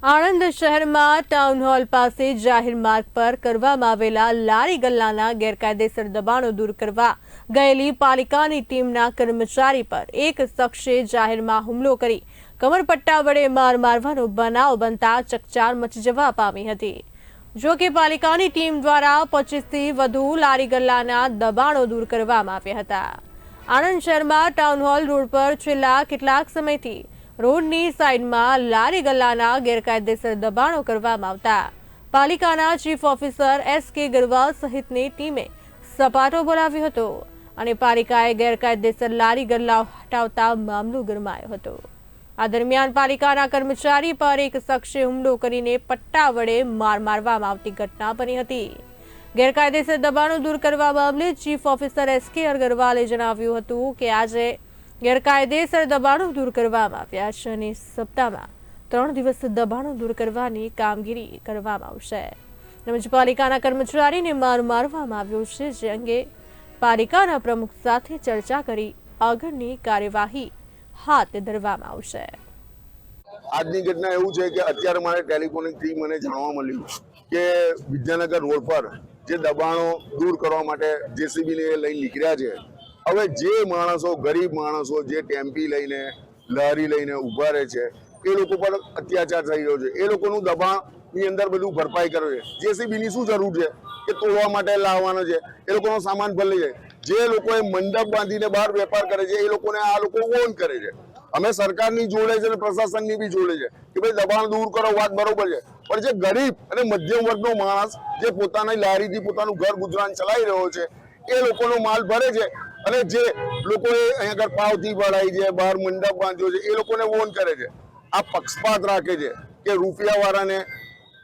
આણંદ શહેરમાં town hall પાસે જાહેર માર્ગ પર કરવામાં આવેલા લારી ગલ્લાના ગેરકાયદેસર દબાણો દૂર કરવા ગયેલી પાલિકાની ટીમના કર્મચારી પર એક શખ્સે જાહેરમાં હુમલો કરી કમરપટ્ટા વડે માર મારવાનો બનાવ બનતા ચકચાર મચી જવા પામી હતી. જો કે પાલિકાની ટીમ દ્વારા પચીસથી વધુ લારી ગલ્લાના દબાણો દૂર કરવામાં આવ્યા હતા. આણંદ શહેરમાં ટાઉન હોલ રોડ પર છેલ્લા કેટલાક સમયથી રોડની સાઈડમાં લારી ગલ્લાના ગેરકાયદેસર દબાણો કરવામાં આવતા. પાલિકાના ચીફ ઓફિસર એસ કે ગરવાલ સહિતની ટીમે સપાટો બોલાવ્યો હતો અને પાલિકાએ ગેરકાયદેસર લારી ગલ્લા હટાવતા મામલો ગરમાયો હતો. આ દરમિયાન પાલિકાના કર્મચારી પર એક શખ્સે હુમલો કરીને પટ્ટા વડે માર મારવામાં આવતી ઘટના બની હતી. ગેરકાયદેસર દબાણો દૂર કરવા મામલે ચીફ ઓફિસર એસ કે અગ્રવાલે જણાવ્યું હતું કે આજે ગેરકાયદેસર દબાણો દૂર કરવામાં આવ્યા છે અને સપ્તાહમાં ત્રણ દિવસ દબાણો દૂર કરવાની કામગીરી કરવામાં આવશે. તેમજ પાલિકાના કર્મચારીને માર મારવામાં આવ્યો છે, જે અંગે પાલિકાના પ્રમુખ સાથે ચર્ચા કરી આગળની કાર્યવાહી હાથ ધરવામાં આવશે. આજની ઘટના એવું છે કે અત્યારે મારે ટેલિફોનિકથી મને જાણવા મળ્યું કે વિદ્યાનગર રોડ પર જે દબાણો દૂર કરવા માટે જેસીબીને લઈ નીકળ્યા છે હવે જે માણસો, ગરીબ માણસો જે ટેમ્પી લઈને લારી લઈને ઊભા રહે છે, એ લોકો પર અત્યાચાર થઈ રહ્યો છે. એ લોકોનું દબાણની અંદર બધું ભરપાઈ કરે છે. જેસીબીની શું જરૂર છે? કે તોડવા માટે લાવવાનો છે. એ લોકોનો સામાન ભરી છે જે લોકોએ મંડપ બાંધીને બહાર વેપાર કરે છે, એ લોકોને આ લોકો ઓન કરે છે. અમે સરકારની જોડે છે અને પ્રશાસનની બી જોડે છે કે ભાઈ દબાણ દૂર કરો, વાત બરોબર છે. પણ જે ગરીબ અને મધ્યમ વર્ગનો માણસ જે પોતાની લારીથી પોતાનું ઘર ગુજરાન ચલાવી રહ્યો છે, એ લોકોનો માલ ભરે છે. અને જે લોકોએ અહીંયા આગળ પાવથી ભરાઈ છે, બહાર મંડપ બાંધ્યો છે, એ લોકોને વોન કરે છે. આ પક્ષપાત રાખે છે કે રૂપિયાવાળાને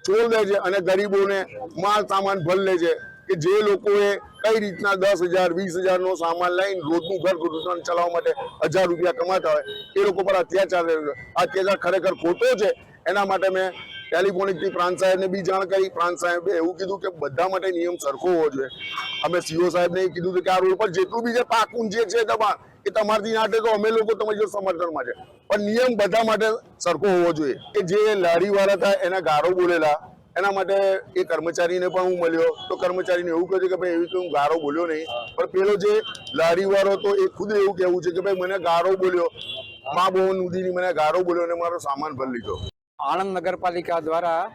છોડ દે છે અને ગરીબોને માલ સામાન ભર લે છે કે જે લોકોએ કઈ રીતના દસ હજાર, વીસ હજારનો સામાન લઈને રોજનું ઘર ગુજરાન ચલાવવા માટે હજાર રૂપિયા કમાતા હોય, એ લોકો પર અત્યાચાર અત્યાચાર ખરેખર ખોટો છે. એના માટે મેં ટેલિફોનિકથી પ્રાંત સાહેબને બી જાણ કરી. પ્રાંત સાહેબે એવું કીધું કે બધા માટે નિયમ સરખો હોવો જોઈએ. અમે સીઓ સાહેબને કીધું કે આ રોડ પર જેટલું બી જે પાકું જે છે દબાણ એ તમારથી નાટે તો અમે લોકો તમારી જો સમર્થનમાં છે. પણ નિયમ બધા માટે સરખો હોવો જોઈએ કે જે લારીવાળા હતા, એના ગારો બોલેલા, એના માટે એ કર્મચારીને પણ હું મળ્યો. તો કર્મચારીને એવું કહ્યું કે ભાઈ, એવી તો હું ગારો બોલ્યો નહીં. પણ પેલો જે લારીવાળો તો એ ખુદ એવું કહેવું છે કે ભાઈ, મને ગારો બોલ્યો. મા બહુ ઉદીની મને ગારો બોલ્યો અને મારો સામાન ભરી લીધો. આણંદ નગરપાલિકા દ્વારા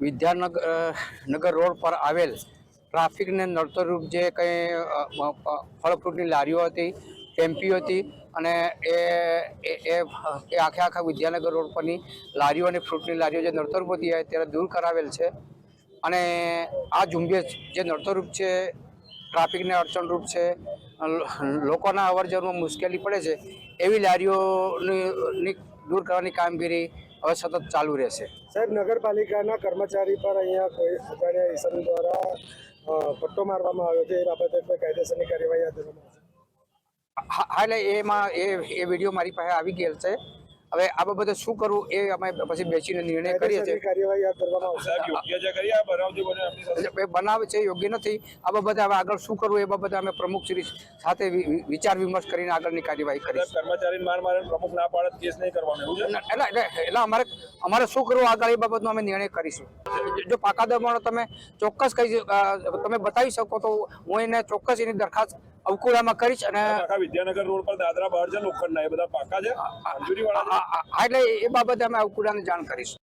વિદ્યાનગર નગર રોડ પર આવેલ ટ્રાફિકને નડતરરૂપ જે કંઈ અ, અ, અ, ફળ ફ્રૂટની લારીઓ હતી ટેમ્પીઓ હતી અને એ એ આખે આખા વિદ્યાનગર રોડ પરની લારીઓ અને ફ્રૂટની લારીઓ જે નડતરરૂપ હતી ત્યારે દૂર કરાવેલ છે. અને આ ઝુંબેશ જે નડતરરૂપ છે ટ્રાફિકને અડચણરૂપ છે લોકોના અવર જવરમાં મુશ્કેલી પડે છે એવી લારીઓની દૂર કરવાની કામગીરી હવે સતત ચાલુ રહેશે. સાહેબ નગરપાલિકાના કર્મચારી પર અહીંયા કોઈ અજાણ્યા ઇસમ દ્વારા પટ્ટો મારવામાં આવ્યો છે એ બાબતે કોઈ કાયદેસરની કાર્યવાહી હાથ ધરવામાં આવશે? હા હા, એટલે એમાં એ એ વીડિયો મારી પાસે આવી ગયેલ છે. હવે આ બાબતે શું કરવું એ અમે પછી બેસીને નિર્ણય કરીએ છીએ. બનાવ જે બન્યો એમની સાથે. એટલે એ બનાવે છે યોગ્ય નથી. આ બાબતે હવે આગળ શું કરવું એ બાબતે અમે પ્રમુખ શ્રી સાથે વિચાર વિમર્શ કરીને આગળની કાર્યવાહી કરી કર્મચારી માર મારે પ્રમુખ ના પાડે કેસ નહીં કરવાનો એટલે એટલે અમારે અમારે શું કરવું આગળ એ બાબતનો અમે નિર્ણય કરીશું. જો પાકા દબાણો તમે ચોક્કસ કહી તમે બતાવી શકો તો હું એને ચોક્કસ એની દરખાસ્ત અવકુળામાં કરીશ અને આખા વિદ્યાનગર રોડ પર દાદરા બહાર છે લોખંડના એ બધા પાકા છે. મંજૂરી વાળા એટલે એ બાબતે અમે અવકુળાને જાણ કરીશું.